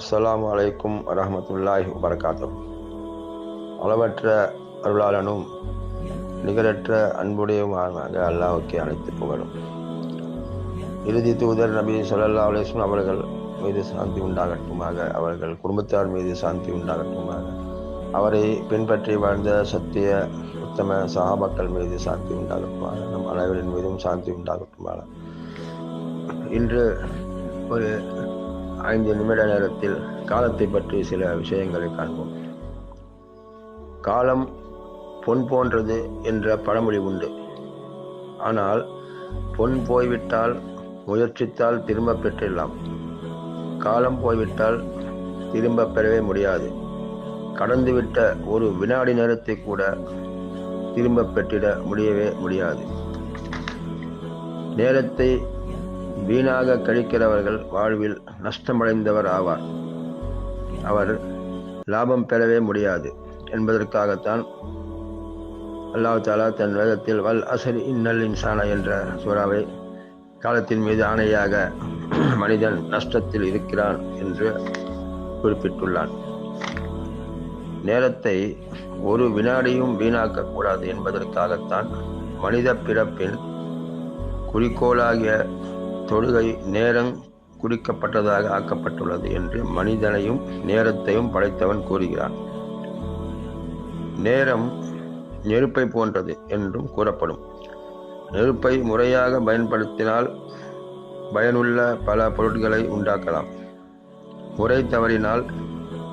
அஸ்ஸலாமு அலைக்கும் வரஹமத்துல்லாஹி வபரகாத்து அளவற்ற அருளாளனும் நிகரற்ற அன்புடையவுமாக அல்லாஹ்வுக்கே அழைத்து புகழும். இறுதி தூதர் நபி சொல்லல்லா அலைஹி அவர்கள் மீது சாந்தி உண்டாகட்டுமாக அவர்கள் குடும்பத்தார் மீது சாந்தி உண்டாகட்டுமாக அவரை பின்பற்றி வாழ்ந்த சத்திய உத்தம சகாபாக்கள் மீது சாந்தி உண்டாகட்டுமாக நம் அனைவரின் மீதும் சாந்தி உண்டாகட்டுமாக. இன்று ஒரு ஐந்து நிமிட நேரத்தில் காலத்தை பற்றி சில விஷயங்களை காண்போம். காலம் பொன் போன்றது என்ற பழமொழி உண்டு. ஆனால் பொன் போய்விட்டால் முயற்சித்தால் திரும்ப பெற்றிடலாம். காலம் போய்விட்டால் திரும்ப பெறவே முடியாது. கடந்துவிட்ட ஒரு வினாடி நேரத்தை கூட திரும்ப பெற்றிட முடியவே முடியாது. நேரத்தை வீணாக கழிக்கிறவர்கள் வாழ்வில் நஷ்டமடைந்தவர் ஆவார். அவர் லாபம் பெறவே முடியாது என்பதற்காகத்தான் அல்லாஹ் தாலா தன் வேதத்தில் வல் அசரி இன்னல் இன்சான என்ற சூறாவை காலத்தின் மீது ஆணையாக மனிதன் நஷ்டத்தில் இருக்கிறான் என்று குறிப்பிட்டுள்ளான். நேரத்தை ஒரு வினாடியும் வீணாக்கக்கூடாது என்பதற்காகத்தான் மனித பிறப்பின் குறிக்கோளாகிய தொழுகை நேரம் குறிக்கப்பட்டதாக ஆக்கப்பட்டுள்ளது என்று மனிதனையும் நேரத்தையும் படைத்தவன் கூறுகிறான். நேரம் நெருப்பை போன்றது என்றும் கூறப்படும். நெருப்பை முறையாக பயன்படுத்தினால் பயனுள்ள பல பொருட்களை உண்டாக்கலாம். முறை தவறினால்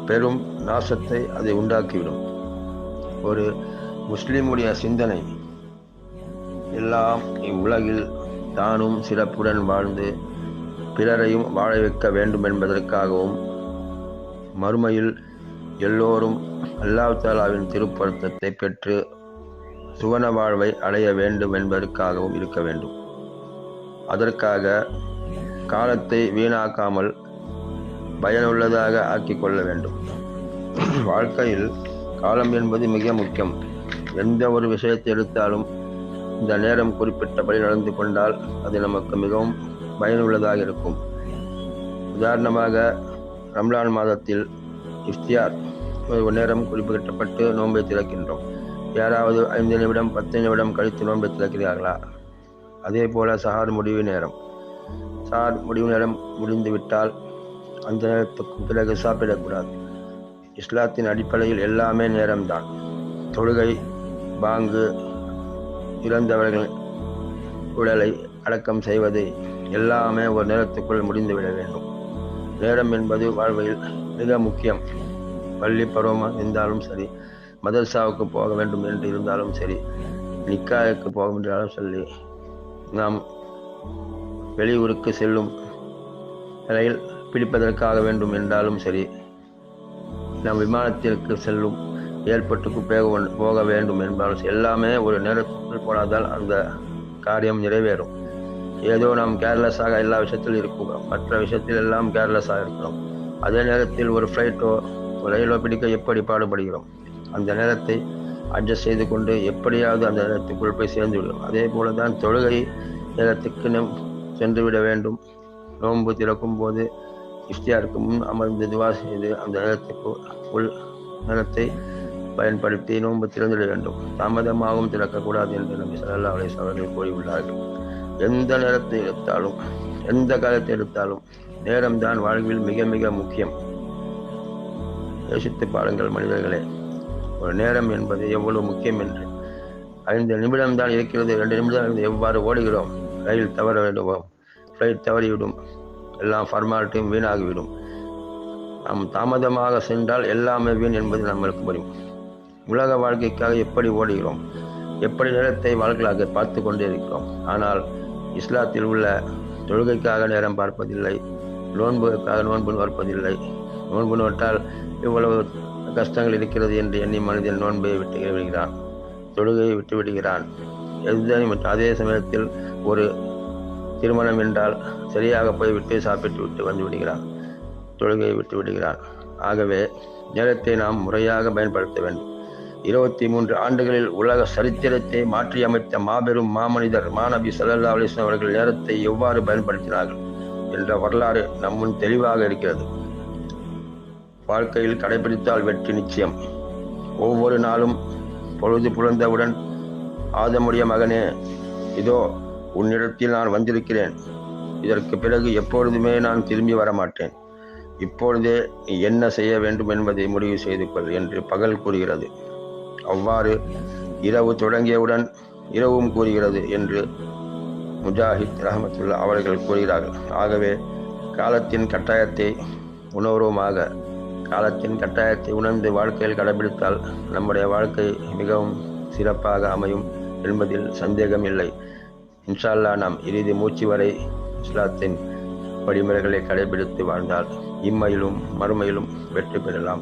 பெரும் நாசத்தை அதை உண்டாக்கிவிடும். ஒரு முஸ்லிமுடைய சிந்தனை எல்லாம் இவ்வுலகில் தானும் சிறப்புடன் வாழ்ந்து பிறரையும் வாழ வைக்க வேண்டும் என்பதற்காகவும் மறுமையில் எல்லோரும் அல்லாஹாலாவின் திருப்பொருத்தத்தை பெற்று சுவன வாழ்வை அடைய வேண்டும் என்பதற்காகவும் இருக்க வேண்டும். அதற்காக காலத்தை வீணாக்காமல் பயனுள்ளதாக ஆக்கிக் கொள்ள வேண்டும். வாழ்க்கையில் காலம் என்பது மிக முக்கியம். எந்த ஒரு விஷயத்தை எடுத்தாலும் இந்த நேரம் குறிப்பிட்டபடி நடந்து கொண்டால் அது நமக்கு மிகவும் பயனுள்ளதாக இருக்கும். உதாரணமாக ரம்லான் மாதத்தில் இஃப்தியார் ஒரு நேரம் குறிப்பிட்டப்பட்டு நோன்பை திறக்கின்றோம். யாராவது ஐந்து நிமிடம் பத்து நிமிடம் கழித்து நோன்பை திறக்கிறார்களா? அதே போல சஹார் முடிவு நேரம். சார் முடிவு நேரம் முடிந்துவிட்டால் அந்த நேரத்துக்கு பிறகு சாப்பிடக்கூடாது. இஸ்லாத்தின் அடிப்படையில் எல்லாமே நேரம்தான். தொழுகை பாங்கு இறந்தவர்கள் உடலை அடக்கம் செய்வது எல்லாமே ஒரு நேரத்துக்குள் முடிந்துவிட வேண்டும். நேரம் என்பது வாழ்வையில் மிக முக்கியம். பள்ளி பருவமாக இருந்தாலும் சரி மதர்சாவுக்கு போக வேண்டும் என்று இருந்தாலும் சரி நிக்காய்க்கு போக என்றாலும் சொல்லி நாம் வெளியூருக்கு செல்லும் ரயில் பிடிப்பதற்காக வேண்டும் என்றாலும் சரி நாம் விமானத்திற்கு செல்லும் ஏற்பட்டுக்கு போக போக வேண்டும் என்பாலும் எல்லாமே ஒரு நேரத்தில் போனாதால் அந்த காரியம் நிறைவேறும். ஏதோ நாம் கேர்லெஸ்ஸாக எல்லா விஷயத்திலும் இருக்கிறோம் மற்ற விஷயத்தில் எல்லாம் கேர்லெஸ்ஸாக இருக்கிறோம். அதே நேரத்தில் ஒரு ஃப்ளைட்டோ ஒரு ரயிலோ பிடிக்க எப்படி பாடுபடுகிறோம்? அந்த நேரத்தை அட்ஜஸ்ட் செய்து கொண்டு எப்படியாவது அந்த நேரத்துக்குள் போய் சேர்ந்துவிடும். அதே போல தான் தொழுகை நேரத்துக்கு நம் சென்று விட வேண்டும். நோன்பு திறக்கும் போது இஃப்தியாருக்கு முன் அமர்ந்து துவா செய்து அந்த நேரத்துக்கு உள் நேரத்தை பயன்படுத்தி நோன்பு திறந்துவிட வேண்டும். தாமதமாகவும் திறக்கக்கூடாது என்று நபி சல்லா அலிஸ் அவர்கள் கூறியுள்ளார்கள் எந்த நேரத்தை எடுத்தாலும் எந்த காலத்தை எடுத்தாலும் நேரம்தான் வாழ்வில் மிக மிக முக்கியம். யோசித்து பாருங்கள் மனிதர்களே ஒரு நேரம் என்பது எவ்வளவு முக்கியம் என்று. ஐந்து நிமிடம் தான் இருக்கிறது ரெண்டு நிமிடம் எவ்வாறு ஓடுகிறோம்? ரயில் தவற வேண்டுமோ ஃப்ளைட் தவறிவிடும். எல்லாம் ஃபார்மாலிட்டியும் வீணாகிவிடும். நாம் தாமதமாக சென்றால் எல்லாமே வீண் என்பது நம்மளுக்கு புரியும். உலக வாழ்க்கைக்காக எப்படி ஓடுகிறோம்? எப்படி நேரத்தை வாழ்க்கையாக பார்த்து கொண்டே இருக்கிறோம் ஆனால் இஸ்லாத்தில் உள்ள தொழுகைக்காக நேரம் பார்ப்பதில்லை நோன்புக்காக நோன்பு நோற்பதில்லை நோன்பு நோட்டால் இவ்வளவு கஷ்டங்கள் இருக்கிறது என்று எண்ணி மனிதன் நோன்பை விட்டு விடுகிறான் தொழுகையை விட்டு விடுகிறான். எதையும் அதே சமயத்தில் ஒரு திருமணம் என்றால் சரியாக போய்விட்டு சாப்பிட்டு விட்டு வந்து விடுகிறான் தொழுகையை விட்டு விடுகிறான். ஆகவே நேரத்தை நாம் முறையாக பயன்படுத்த வேண்டும். இருபத்தி மூன்று ஆண்டுகளில் உலக சரித்திரத்தை மாற்றியமைத்த மாபெரும் மாமனிதர் மாணவி சல்லல்லா அலிஸ்லாம் அவர்கள் நேரத்தை எவ்வாறு பயன்படுத்தினார்கள் என்ற வரலாறு நம்முன் தெளிவாக இருக்கிறது. வாழ்க்கையில் கடைபிடித்தால் வெற்றி நிச்சயம். ஒவ்வொரு நாளும் பொழுது புலர்ந்தவுடன் ஆதமுடைய மகனே இதோ உன்னிடத்தில் நான் வந்திருக்கிறேன். இதற்கு பிறகு எப்பொழுதுமே நான் திரும்பி வரமாட்டேன். இப்பொழுதே நீ என்ன செய்ய வேண்டும் என்பதை முடிவு செய்து கொள் என்று பகல் கூறுகிறது. அவ்வாறு இரவு தொடங்கியவுடன் இரவும் கூறுகிறது என்று முஜாஹித் ரஹமத்துல்லா அவர்கள் கூறுகிறார்கள். ஆகவே காலத்தின் கட்டாயத்தை உணர்வுமாக காலத்தின் கட்டாயத்தை உணர்ந்து வாழ்க்கையில் கடைபிடித்தால் நம்முடைய வாழ்க்கை மிகவும் சிறப்பாக அமையும் என்பதில் சந்தேகம் இல்லை. இன்ஷா நாம் இறுதி மூச்சு வரை இஸ்லாத்தின் வழிமுறைகளை கடைபிடித்து வாழ்ந்தால் இம்மையிலும் மறுமையிலும் வெற்றி பெறலாம்.